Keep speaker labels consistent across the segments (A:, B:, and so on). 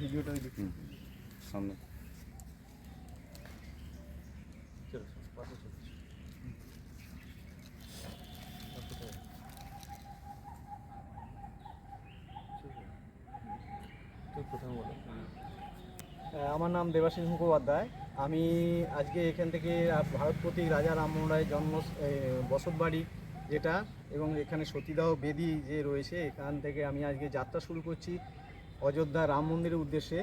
A: ভিডিওটা
B: সামনে।
A: আমার নাম দেবাশিস মুখোপাধ্যায়। আমি আজকে এখান থেকে আহ, ভারত প্রতীক রাজা রামমোহন রায়ের জন্ম এ, বসতবাড়ি যেটা এবং এখানে সতীদাহ বেদি যে রয়েছে এখান থেকে আমি আজকে যাত্রা শুরু করছি। অযোধ্যা রাম মন্দিরের উদ্দেশ্যে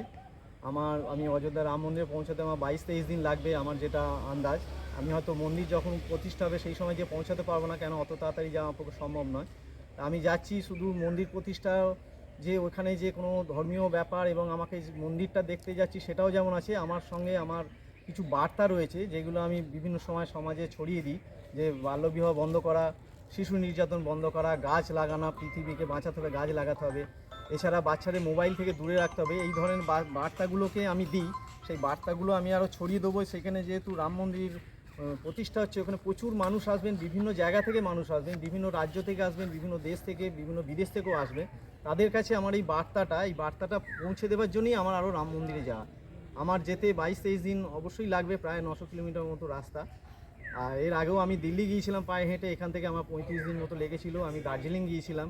A: আমার, আমি অযোধ্যা রাম মন্দিরে পৌঁছাতে আমার বাইশ তেইশ দিন লাগবে আমার যেটা আন্দাজ। আমি হয়তো মন্দির যখন প্রতিষ্ঠা হবে সেই সময় যে পৌঁছাতে পারব না কেন, অত তাড়াতাড়ি যাওয়া আমার পক্ষে সম্ভব নয়। আমি যাচ্ছি শুধু মন্দির প্রতিষ্ঠা, যে ওখানে যে কোনো ধর্মীয় ব্যাপার এবং আমাকে মন্দিরটা দেখতে যাচ্ছি সেটাও যেমন আছে, আমার সঙ্গে আমার কিছু বার্তা রয়েছে, যেগুলো আমি বিভিন্ন সময় সমাজে ছড়িয়ে দিই, যে বাল্যবিবাহ বন্ধ করা, শিশু নির্যাতন বন্ধ করা, গাছ লাগানো, পৃথিবীকে বাঁচাতে হবে, গাছ লাগাতে হবে। এছাড়া বাচ্চাদের মোবাইল থেকে দূরে রাখতে হবে। এই ধরনের বার্তাগুলোকে আমি দিই। সেই বার্তাগুলো আমি আরও ছড়িয়ে দেবো। সেখানে যেহেতু রাম মন্দির প্রতিষ্ঠা হচ্ছে, ওখানে প্রচুর মানুষ আসবেন, বিভিন্ন জায়গা থেকে মানুষ আসবেন, বিভিন্ন রাজ্য থেকে আসবেন, বিভিন্ন দেশ থেকে, বিভিন্ন বিদেশ থেকেও আসবেন। তাদের কাছে আমার এই বার্তাটা এই বার্তাটা পৌঁছে দেওয়ার জন্যই আমার আরও রাম মন্দিরে যাওয়া। আমার যেতে বাইশ তেইশ দিন অবশ্যই লাগবে, প্রায় নশো কিলোমিটার মতো রাস্তা। আর এর আগেও আমি দিল্লি গিয়েছিলাম পায়ে হেঁটে, এখান থেকে আমার পঁয়ত্রিশ দিন মতো লেগেছিল। আমি দার্জিলিং গিয়েছিলাম।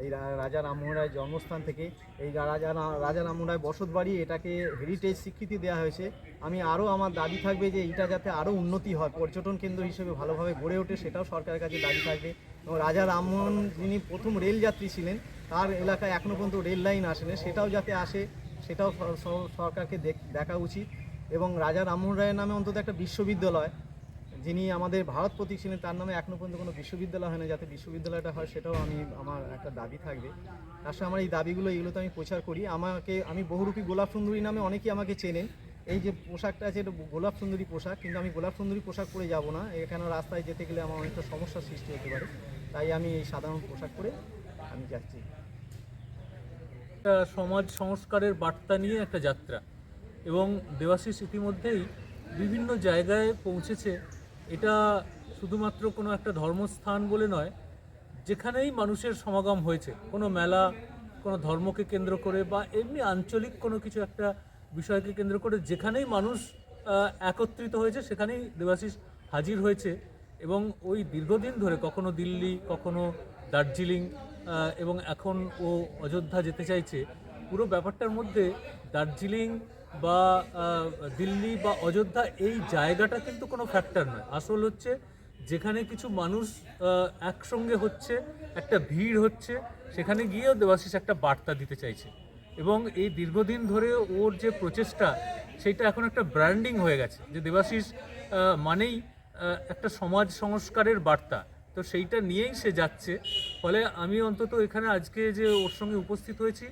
A: এই রাজা রামমোহন রায়ের জন্মস্থান থেকে। এই রাজা রাজা রামমোহন রায় বসত বাড়ি, এটাকে হেরিটেজ স্বীকৃতি দেওয়া হয়েছে। আমি আরও আমার দাবি থাকবে যে, এইটা যাতে আরও উন্নতি হয়, পর্যটন কেন্দ্র হিসেবে ভালোভাবে গড়ে ওঠে, সেটাও সরকারের কাছে দাবি থাকবে। এবং রাজা রামমোহন যিনি প্রথম রেলযাত্রী ছিলেন, তার এলাকায় এখনও পর্যন্ত রেল লাইন আসেনি সেটাও যাতে আসে, সেটাও সরকারকে দেখা উচিত। এবং রাজা রামমোহন রায়ের নামে অন্তত একটা বিশ্ববিদ্যালয় যিনি আমাদের ভারত প্রতীক ছিলেন, তার নামে এখনও পর্যন্ত কোনো বিশ্ববিদ্যালয় হয় না যাতে বিশ্ববিদ্যালয়টা হয়, সেটাও আমি, আমার একটা দাবি থাকবে। তার সঙ্গে আমার এই দাবিগুলো এগুলো তো আমি প্রচার করি। আমাকে, আমি বহুরূপী গোলাপ সুন্দরী নামে অনেকেই আমাকে চেনেন। এই যে পোশাকটা আছে, এটা গোলাপ সুন্দরী পোশাক, কিন্তু আমি গোলাপ সুন্দরী পোশাক পরে যাব না। এখানে রাস্তায় যেতে গেলে আমার অনেকটা সমস্যার সৃষ্টি হতে পারে। তাই আমি এই সাধারণ পোশাক পরে আমি যাচ্ছি।
C: একটা সমাজ সংস্কারের বার্তা নিয়ে একটা যাত্রা। এবং দেবাশিস ইতিমধ্যেই বিভিন্ন জায়গায় পৌঁছেছে এটা শুধুমাত্র কোনো একটা ধর্মস্থান বলে নয়, যেখানেই মানুষের সমাগম হয়েছে, কোনো মেলা, কোনো ধর্মকে কেন্দ্র করে বা এমনি আঞ্চলিক কোনো কিছু একটা বিষয়কে কেন্দ্র করে, যেখানেই মানুষ একত্রিত হয়েছে, সেখানেই দেবাশিস হাজির হয়েছে এবং ওই দীর্ঘদিন ধরে কখনো দিল্লি, কখনো দার্জিলিং এবং এখন ও অযোধ্যা যেতে চাইছে, পুরো ব্যাপারটার মধ্যে দার্জিলিং বা দিল্লি বা অযোধ্যা এই জায়গাটা কিন্তু কোনো ফ্যাক্টর নয়। আসল হচ্ছে যেখানে কিছু মানুষ একসঙ্গে হচ্ছে, একটা ভিড় হচ্ছে, সেখানে গিয়েও দেবাশিস একটা বার্তা দিতে চাইছে। এবং এই দীর্ঘদিন ধরে ওর যে প্রচেষ্টা, সেটা এখন একটা ব্র্যান্ডিং হয়ে গেছে যে দেবাশিস মানেই একটা সমাজ সংস্কারের বার্তা। তো সেইটা নিয়েই সে যাচ্ছে। ফলে আমি অন্তত এখানে আজকে যে ওর সঙ্গে উপস্থিত হয়েছি,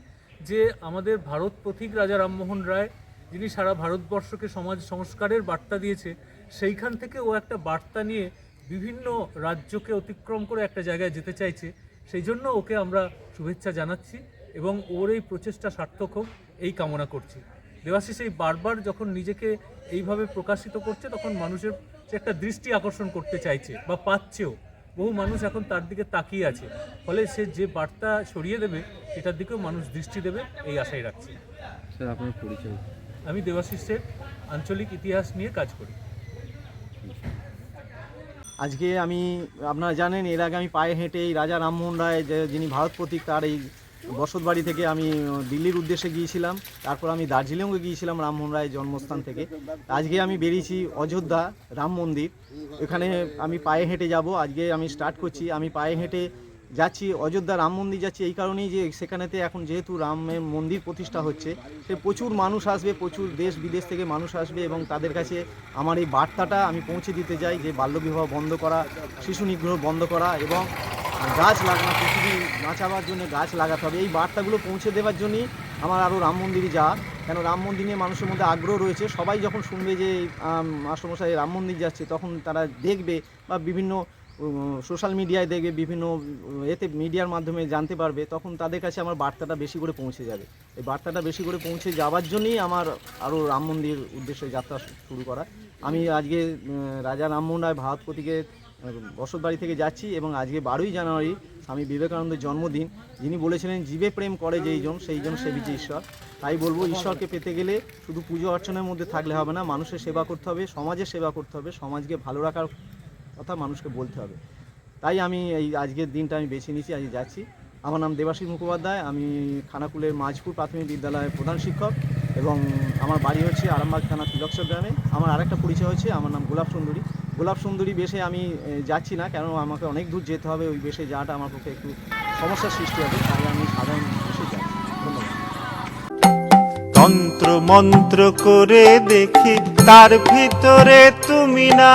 C: যে আমাদের ভারত পথিক রাজা রামমোহন রায় যিনি সারা ভারতবর্ষকে সমাজ সংস্কারের বার্তা দিয়েছে, সেইখান থেকে ও একটা বার্তা নিয়ে বিভিন্ন রাজ্যকে অতিক্রম করে একটা জায়গায় যেতে চাইছে। সেই জন্য ওকে আমরা শুভেচ্ছা জানাচ্ছি এবং ওর এই প্রচেষ্টা সার্থক হোক, এই কামনা করছি। দেবাশিস, এই বারবার যখন নিজেকে এইভাবে প্রকাশিত করছে, তখন মানুষের একটা দৃষ্টি আকর্ষণ করতে চাইছে বা পাচ্ছেও, বহু মানুষ এখন তার দিকে তাকিয়ে আছে। ফলে সে যে বার্তা সরিয়ে দেবে, সেটার দিকেও মানুষ দৃষ্টি দেবে, এই আশাই রাখছি।
B: স্যার, আপনার পরিচয়?
C: আমি দেবাশিসের আঞ্চলিক ইতিহাস নিয়ে কাজ করি।
A: আজকে আমি, আপনারা জানেন, এর আগে আমি পায়ে হেঁটে এই রাজা রামমোহন রায় যিনি ভারত প্রতীক, তার এই বসত বাড়ি থেকে আমি দিল্লির উদ্দেশ্যে গিয়েছিলাম। তারপর আমি দার্জিলিংয়ে গিয়েছিলাম রামমোহন রায়ের জন্মস্থান থেকে। আজকে আমি বেরিয়েছি অযোধ্যা রাম মন্দির। এখানে আমি পায়ে হেঁটে যাব। আজকে আমি স্টার্ট করছি। আমি পায়ে হেঁটে যাচ্ছি অযোধ্যা রাম মন্দির যাচ্ছি এই কারণেই যে সেখানেতে এখন যেহেতু রামের মন্দির প্রতিষ্ঠা হচ্ছে সে প্রচুর মানুষ আসবে প্রচুর দেশ বিদেশ থেকে মানুষ আসবে এবং তাদের কাছে আমার এই বার্তাটা আমি পৌঁছে দিতে চাই যে বাল্যবিবাহ বন্ধ করা শিশু নিগ্রহ বন্ধ করা এবং গাছ লাগানো পৃথিবী বাঁচাবার জন্য গাছ লাগাতে হবে। এই বার্তাগুলো পৌঁছে দেওয়ার জন্যই আমার আরও রাম মন্দিরে যাওয়া। কেন রাম মন্দির নিয়ে মানুষের মধ্যে আগ্রহ রয়েছে সবাই যখন শুনবে যে আম, মাস্টারমশাই রাম মন্দির যাচ্ছে তখন তারা দেখবে বা বিভিন্ন সোশ্যাল মিডিয়ায় দেখবে বিভিন্ন এতে মিডিয়ার মাধ্যমে জানতে পারবে, তখন তাদের কাছে আমার বার্তাটা বেশি করে পৌঁছে যাবে। এই বার্তাটা বেশি করে পৌঁছে যাওয়ার জন্যই আমার আরও রাম মন্দির উদ্দেশ্যে যাত্রা শুরু করা। আমি আজকে রাজা রামমোহন রায় ভারতপতিকে প্রতীকের বসত বাড়ি থেকে যাচ্ছি এবং আজকে বারোই জানুয়ারি স্বামী বিবেকানন্দের জন্মদিন। যিনি বলেছিলেন, জীবে প্রেম করে যেইজন সেইজন সেবিছে ঈশ্বর। তাই বলব, ঈশ্বরকে পেতে গেলে শুধু পুজো অর্চনার মধ্যে থাকলে হবে না, মানুষের সেবা করতে হবে, সমাজের সেবা করতে হবে, সমাজকে ভালো রাখার কথা মানুষকে বলতে হবে। তাই আমি এই আজকের দিনটা আমি বেছে নিয়েছি আজকে যাচ্ছি। আমার নাম দেবাশিস মুখোপাধ্যায়, আমি খানাকুলের মাঝপুর প্রাথমিক বিদ্যালয়ের প্রধান শিক্ষক এবং আমার বাড়ি হচ্ছে আরামবাগ থানা তিলকসর গ্রামে। আমার আরেকটা পরিচয় হচ্ছে, আমার নাম গোলাপ সুন্দরী। গোলাপ সুন্দরী বেশে আমি যাচ্ছি না, কেন আমাকে অনেক দূর যেতে হবে, ওই বেশে যাওয়াটা আমার পক্ষে একটু সমস্যার সৃষ্টি হবে, তাই আমি সাধারণ বেশে যাচ্ছি।
D: তন্ত্র মন্ত্র করে দেখি, তার ভিতরে তুমি না।